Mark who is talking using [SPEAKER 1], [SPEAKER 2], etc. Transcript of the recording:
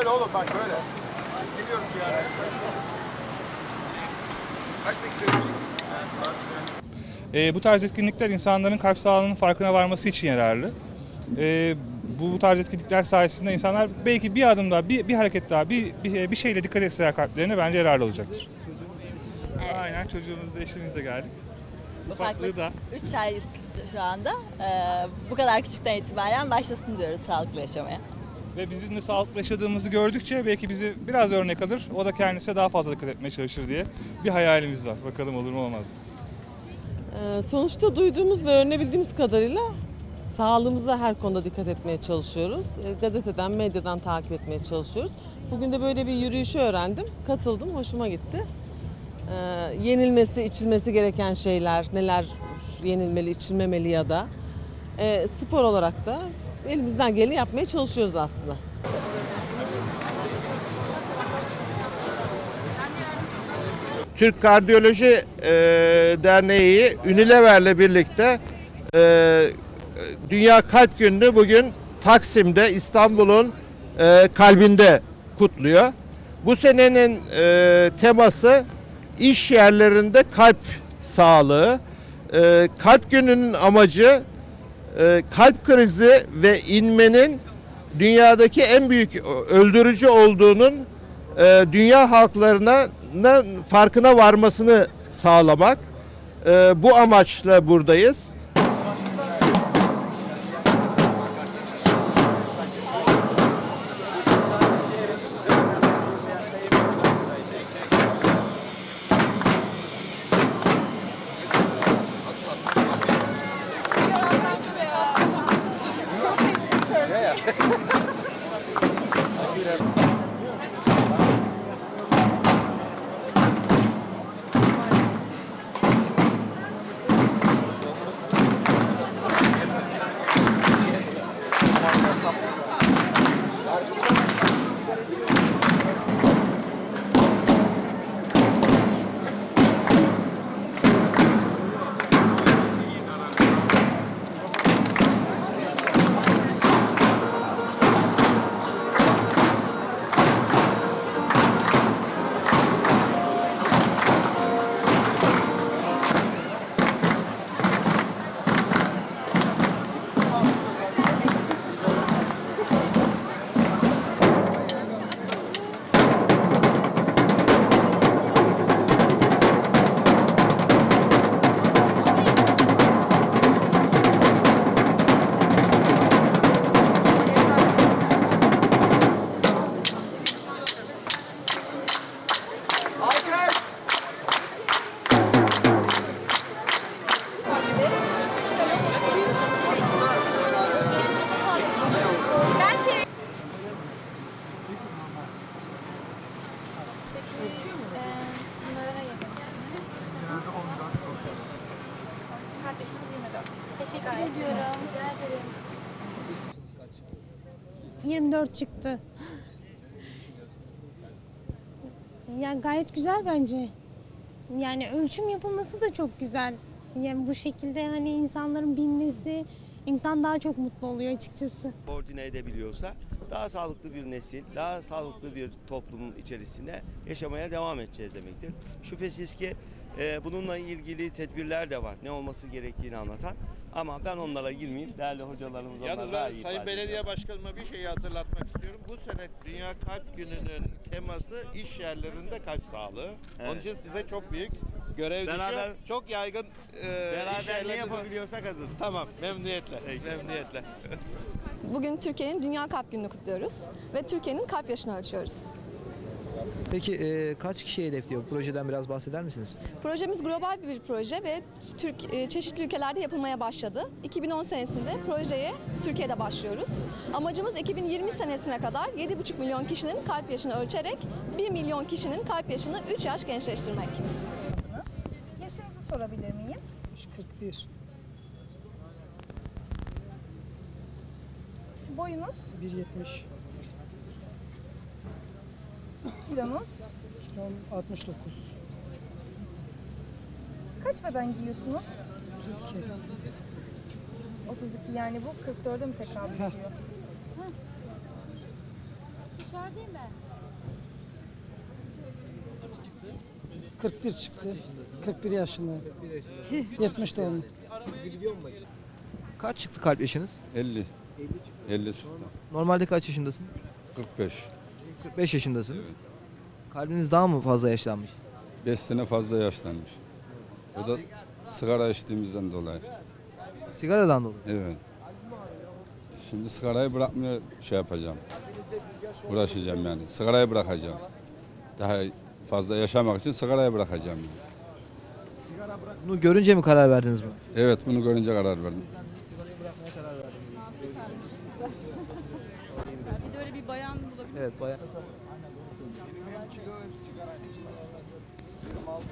[SPEAKER 1] Canım öyle oğlum bak böyle. Geliyoruz yani. Kaç dakika
[SPEAKER 2] E, bu tarz etkinlikler insanların kalp sağlığının farkına varması için yararlı. E, bu tarz etkinlikler sayesinde insanlar belki bir adım daha, bir, bir hareket daha, bir, bir, bir şeyle dikkat etseler kalplerine bence yararlı olacaktır.
[SPEAKER 3] Evet.
[SPEAKER 2] Aynen çocuğumuzla eşimizle geldik. Ufaklığı da.
[SPEAKER 3] 3 aylık şu anda. Ee, bu kadar küçükten itibaren başlasın diyoruz sağlıklı yaşamaya.
[SPEAKER 2] Ve bizimle sağlıklı yaşadığımızı gördükçe belki bizi biraz örnek alır. O da kendisine daha fazla dikkat etmeye çalışır diye bir hayalimiz var. Bakalım olur mu olmaz mı?
[SPEAKER 4] Ee, Sonuçta duyduğumuz ve öğrenebildiğimiz kadarıyla sağlığımıza her konuda dikkat etmeye çalışıyoruz. Ee, Gazeteden, medyadan takip etmeye çalışıyoruz. Bugün de böyle bir yürüyüşü öğrendim, katıldım, hoşuma gitti. Ee, Yenilmesi, içilmesi gereken şeyler, neler yenilmeli, içilmemeli ya da spor olarak da elimizden geleni yapmaya çalışıyoruz aslında.
[SPEAKER 1] Türk Kardiyoloji e, Derneği Unilever'le birlikte e, Dünya Kalp Günü'nü bugün Taksim'de İstanbul'un e, kalbinde kutluyor. Bu senenin e, teması iş yerlerinde kalp sağlığı. E, kalp gününün amacı e, kalp krizi ve inmenin dünyadaki en büyük öldürücü olduğunun e, dünya halklarına na- farkına varmasını sağlamak. E, bu amaçla buradayız.
[SPEAKER 5] Thank you. Teşekkür ediyorum. Rica ederim.
[SPEAKER 6] 24 çıktı. Ya gayet güzel bence. Yani ölçüm yapılması da çok güzel. Yani bu şekilde hani insanların bilmesi, insan daha çok mutlu oluyor açıkçası.
[SPEAKER 7] koordine edebiliyorsa daha sağlıklı bir nesil, daha sağlıklı bir toplumun içerisinde yaşamaya devam edeceğiz demektir. Şüphesiz ki bununla ilgili tedbirler de var. Ne olması gerektiğini anlatan. Ama ben onlara girmeyeyim. Değerli hocalarımız
[SPEAKER 8] Yalnız ben
[SPEAKER 7] iyi
[SPEAKER 8] Sayın Belediye. Başkanıma bir şeyi hatırlatmak istiyorum. Bu sene Dünya Kalp Günü'nün teması iş yerlerinde kalp sağlığı. Onun
[SPEAKER 7] Evet.
[SPEAKER 8] için size çok büyük görev
[SPEAKER 7] Beraber-
[SPEAKER 8] düşüyor. Çok yaygın e, iş
[SPEAKER 7] Beraber ne
[SPEAKER 8] yerlerinde...
[SPEAKER 7] yapabiliyorsak hazır.
[SPEAKER 8] Tamam, memnuniyetle.
[SPEAKER 7] Peki.
[SPEAKER 8] Memnuniyetle.
[SPEAKER 9] Bugün Türkiye'nin Dünya Kalp Günü'nü kutluyoruz ve Türkiye'nin kalp yaşını ölçüyoruz.
[SPEAKER 10] Peki e, kaç kişi hedefliyor? Projeden biraz bahseder misiniz?
[SPEAKER 9] Projemiz global bir proje ve Türk e, çeşitli ülkelerde yapılmaya başladı. 2010 senesinde projeye Türkiye'de başlıyoruz. Amacımız 2020 senesine kadar 7,5 milyon kişinin kalp yaşını ölçerek 1 milyon kişinin kalp yaşını 3 yaş gençleştirmek.
[SPEAKER 5] Yaşınızı sorabilir miyim?
[SPEAKER 6] 41,
[SPEAKER 5] Boyunuz,
[SPEAKER 6] 1.70,
[SPEAKER 5] kilonuz,
[SPEAKER 6] kilom 69,
[SPEAKER 5] kaç beden giyiyorsunuz?
[SPEAKER 6] 32,
[SPEAKER 5] 32 yani bu 44'e mi tekabül ediyor?
[SPEAKER 6] Dışarıdayım ben.
[SPEAKER 11] 41 çıktı. 41 yaşındayım. 70 doğumlu.
[SPEAKER 10] Kaç çıktı kalp yaşınız?
[SPEAKER 12] 50. 50 çıktı.
[SPEAKER 10] Normalde kaç yaşındasınız?
[SPEAKER 12] 45.
[SPEAKER 10] 45 yaşındasınız. Kalbiniz daha mı fazla yaşlanmış?
[SPEAKER 12] 5 sene fazla yaşlanmış. O da sigara içtiğimizden dolayı.
[SPEAKER 10] Sigaradan dolayı.
[SPEAKER 12] Evet. Şimdi sigarayı bırakmaya şey yapacağım. Uğraşacağım yani. Sigarayı bırakacağım. Daha fazla yaşamak için sigarayı bırakacağım. Yani.
[SPEAKER 10] Bunu görünce mi karar verdiniz mi?
[SPEAKER 12] Evet bunu görünce karar verdim.
[SPEAKER 5] Bir de öyle bir bayan bulabilir
[SPEAKER 10] Evet 21 kilo sigara içtim. 26.